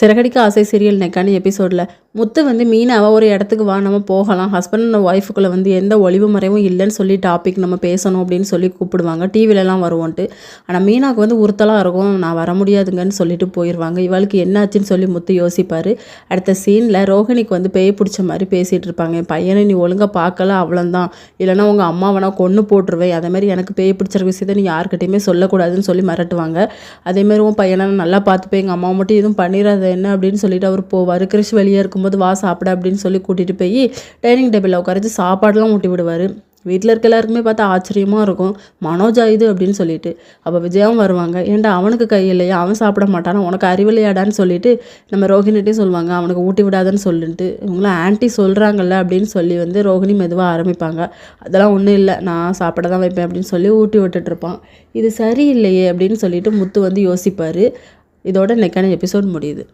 சிறகடிக்க ஆசை சீரியல் நெக்கான எபிசோடில். முத்து வந்து மீனாவை ஒரு இடத்துக்கு வா நம்ம போகலாம். ஹஸ்பண்ட் அண்ட் ஒய்ஃபுக்குள்ளே வந்து எந்த ஒளிவு மறைவும் இல்லைன்னு சொல்லி டாபிக் நம்ம பேசணும் அப்படின்னு சொல்லி கூப்பிடுவாங்க. டிவிலலாம் வருவோன்ட்டு. ஆனால் மீனாவுக்கு வந்து உறுத்தலாக இருக்கும். நான் வர முடியாதுங்கன்னு சொல்லிட்டு போயிடுவாங்க இவளுக்கு என்னாச்சுன்னு சொல்லி முத்து யோசிப்பார். அடுத்த சீனில் ரோஹிணிக்கு வந்து பேய் பிடிச்ச மாதிரி பேசிகிட்டு இருப்பாங்க. என் பையனை நீ ஒழுங்காக பார்க்கல அவ்வளோந்தான் இல்லைன்னா உங்கள் அம்மா வேணா கொன்று போட்டுருவேன். அதே மாதிரி எனக்கு பேய் பிடிச்ச விஷயத்த நீ யார்கிட்டையுமே சொல்லக்கூடாதுன்னு சொல்லி மிரட்டுவாங்க. அதேமாரி உன் பையனை நல்லா பார்த்துப்பேன். எங்கள் அம்மா மட்டும் எதுவும் பண்ணிடாத. என்ன அப்படின்னு சொல்லிட்டு அவர் போவார். கிறிஷ் வெளியே இருக்கும்போது வா சாப்பிட அப்படின்னு சொல்லி கூட்டிகிட்டு போய் டைனிங் டேபிளில் உட்காரச்சு சாப்பாடெலாம் ஊட்டி விடுவார். வீட்டில் இருக்க எல்லாருக்குமே பார்த்தா ஆச்சரியமாக இருக்கும். மனோஜா இது அப்படின்னு சொல்லிட்டு. அப்போ விஜயாவும் வருவாங்க. ஏன்டா அவனுக்கு கை இல்லையா? அவன் சாப்பிட மாட்டானா? உனக்கு அறிவில்லையாடான்னு சொல்லிட்டு நம்ம ரோஹினிட்டையும் சொல்லுவாங்க. அவனுக்கு ஊட்டி விடாதன்னு சொல்லிட்டு. இவங்களாம் ஆன்ட்டி சொல்கிறாங்கல்ல அப்படின்னு சொல்லி வந்து ரோஹிணி மெதுவாக ஆரம்பிப்பாங்க. அதெல்லாம் ஒன்றும் இல்லை. நான் சாப்பிட தான் வைப்பேன் அப்படின்னு சொல்லி ஊட்டி விட்டுட்டு இருப்பான். இது சரியில்லையே அப்படின்னு சொல்லிட்டு முத்து வந்து யோசிப்பார். இதோட நெக்கான எபிசோட் முடியுது.